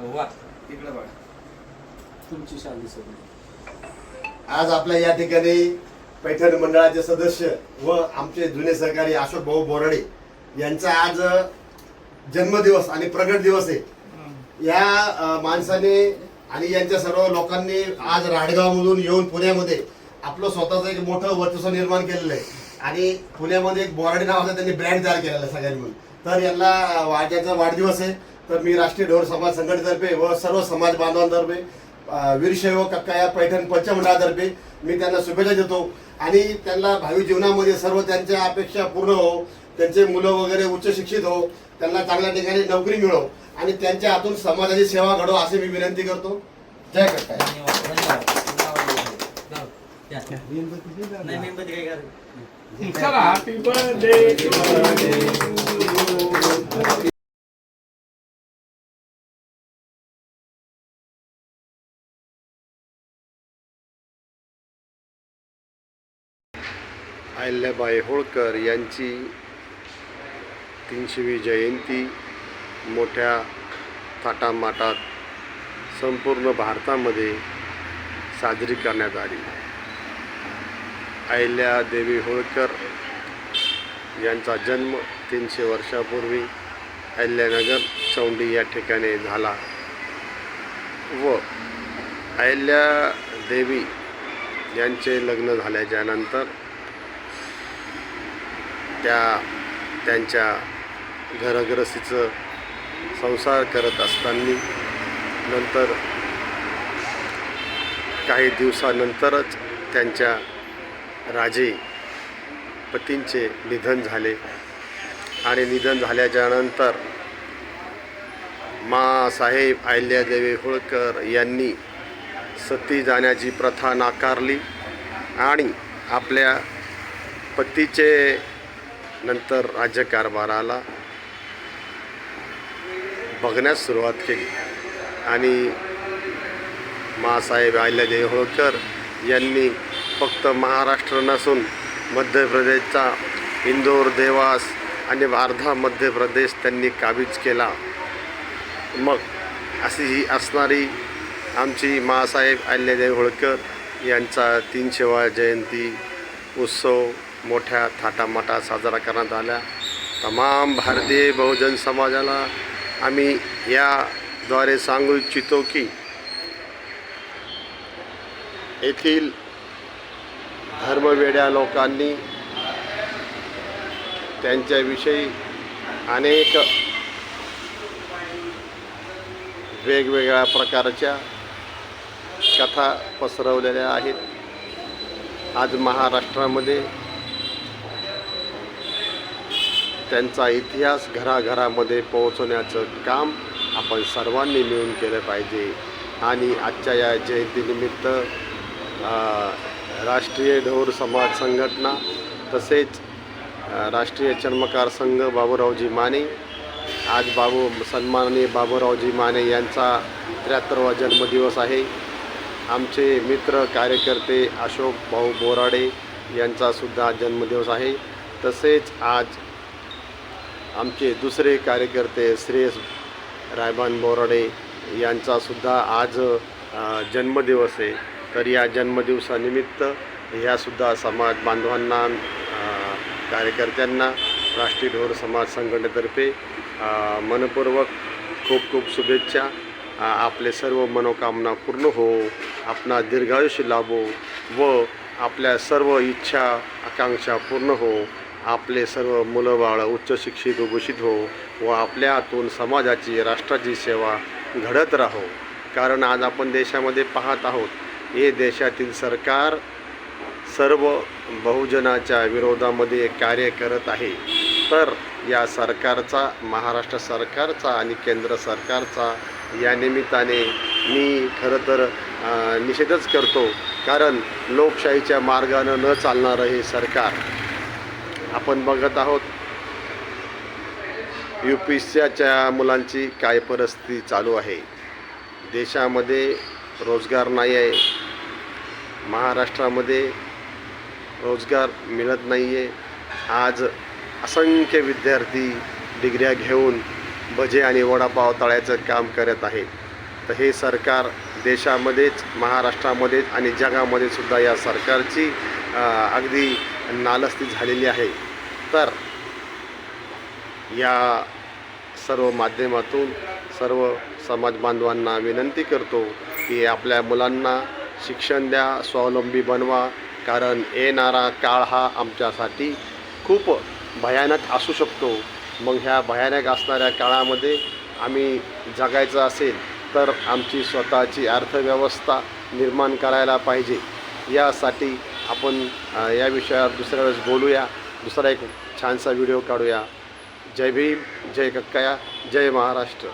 वा. तिकडे बघा. तुमची शांती सगळी. आज आपल्या या ठिकाणी पैठण मंडळाचे सदस्य व आमचे जुने सहकारी अशोक भाऊ बोराडे यांचा आज जन्मदिवस आणि प्रगट दिवस आहे. या माणसाने आणि यांच्या सर्व लोकांनी आज राडगावमधून येऊन पुण्यामध्ये आपलं स्वतःचं एक मोठं वर्चस्व निर्माण केलेलं आहे. आणि पुण्यामध्ये एक बोराडे नावाचा त्यांनी ब्रँड तयार केलेला आहे सगळ्यांनी तर यांना वाढ्याचा वाढदिवस आहे. तर मी राष्ट्रीय ढोर समाज संघटनेतर्फे व सर्व समाज बांधवांतर्फे वीरशैव कक्का या पैठण पंचमंडळातर्फे मी त्यांना शुभेच्छा देतो. आणि त्यांना भावी जीवनामध्ये सर्व त्यांच्या अपेक्षा पूर्ण हो त्यांचे मुलं वगैरे उच्च शिक्षित हो त्यांना चांगल्या ठिकाणी नोकरी मिळो आणि त्यांच्या हातून समाजाची सेवा घडो अशी मी विनंती करतो. जय कक्का. नाही मेणबत्ती काय अहिल्याबाई होळकर यांची तीनशेवी जयंती मोठ्या थाटामाटात संपूर्ण भारतामध्ये साजरी करण्यात आली. अहिल्यादेवी होळकर यांचा जन्म तीनशे वर्षापूर्वी अहिल्यानगर चौंडी या ठिकाणी झाला. व अहिल्या देवी यांचे लग्न झाल्याच्यानंतर त्या त्यांच्या घरग्रस्तीचं संसार करत असताना नंतर काही दिवसानंतरच त्यांच्या राजे पतींचे निधन झाले. आणि निधन झाल्याच्यानंतर मासाहेब अहिल्यादेवी होळकर यांनी सती जाण्याची प्रथा नाकारली आणि आपल्या पतीचे नंतर राज्यकारभाराला बघण्यास सुरुवात केली. आणि मासाहेब अहिल्यादेवी होळकर यांनी फक्त महाराष्ट्र नसून मध्य प्रदेशचा इंदोर देवास आणि अर्धा मध्य प्रदेश त्यांनी काबीज केला. मग अशी ही असणारी आमची मासाहेब अहिल्यादेवी होळकर यांचा तीनशेवा जयंती उत्सव मोठ्या थाटामाटात साजरा करण्यात आला तमाम भारतीय बहुजन समाजाला आम्ही याद्वारे सांगू इच्छितो की येथील धर्मवेड्या लोकांनी त्यांच्याविषयी अनेक वेगवेगळ्या प्रकारच्या कथा पसरवलेल्या आहेत. आज महाराष्ट्रामध्ये त्यांचा इतिहास घराघरामध्ये पोहोचवण्याचं काम आपण सर्वांनी मिळून केलं पाहिजे. आणि आजच्या या जयंतीनिमित्त राष्ट्रीय ढोर समाज संघटना तसेच राष्ट्रीय चर्मकार संघ बाबूरावजी माने. आज बाबू सन्माननीय बाबूरावजी माने यांचा त्र्याहत्तरवा जन्मदिवस आहे. आमचे मित्र कार्यकर्ते अशोक भाऊ बोराडे यांचासुद्धा जन्मदिवस आहे. तसेच आज आमचे दुसरे कार्यकर्ते श्रेयस रायबान बोराडे यांचासुद्धा आज जन्मदिवस आहे. तर या जन्मदिवसानिमित्त ह्यासुद्धा समाज बांधवांना कार्यकर्त्यांना राष्ट्रीय ढोर समाज संघटनेतर्फे मनपूर्वक खूप खूप शुभेच्छा. आपले सर्व मनोकामना पूर्ण हो. आपणा दीर्घायुष्य लाभो व आपल्या सर्व इच्छा आकांक्षा पूर्ण हो. आपले सर्व मुलं उच्चशिक्षित उच्च शिक्षित घोषित हो व आपल्या हातून समाजाची राष्ट्राची सेवा घडत राहो. कारण आज आपण देशामध्ये पाहत आहोत हे देशातील सरकार सर्व बहुजनाच्या विरोधामध्ये कार्य करत आहे. तर या सरकारचा महाराष्ट्र सरकारचा आणि केंद्र सरकारचा या निमित्ताने मी खरं तर निषेधच करतो. कारण लोकशाहीच्या मार्गानं न चालणारं हे सरकार. आपण बघत आहोत यू पी सीच्या मुलांची काय परिस्थिती चालू आहे. देशामध्ये रोजगार नाही आहे. महाराष्ट्रामध्ये रोजगार मिळत नाही आहे आज असंख्य विद्यार्थी डिग्र्या घेऊन भजे आणि वडापाव तळ्याचं काम करत आहे तर हे सरकार देशामध्येच महाराष्ट्रामध्येच आणि जगामध्ये सुद्धा या सरकारची अगदी नालस्ती झालेली आहे. तर या सर्व माध्यमातून सर्व समाज बांधवांना विनंती करतो की आपल्या मुलांना शिक्षण द्या स्वावलंबी बनवा. कारण येणारा काळ हा आमच्यासाठी खूप भयानक असू शकतो. मग ह्या भयानक असणाऱ्या काळामध्ये आम्ही जगायचं असेल तर आमची स्वतःची अर्थव्यवस्था निर्माण करायला पाहिजे. यासाठी आपण या विषयावर दुसऱ्या वेळेस बोलूया. दुसरा एक छानसा व्हिडिओ काढूया. जय भीम जय कक्कया जय महाराष्ट्र.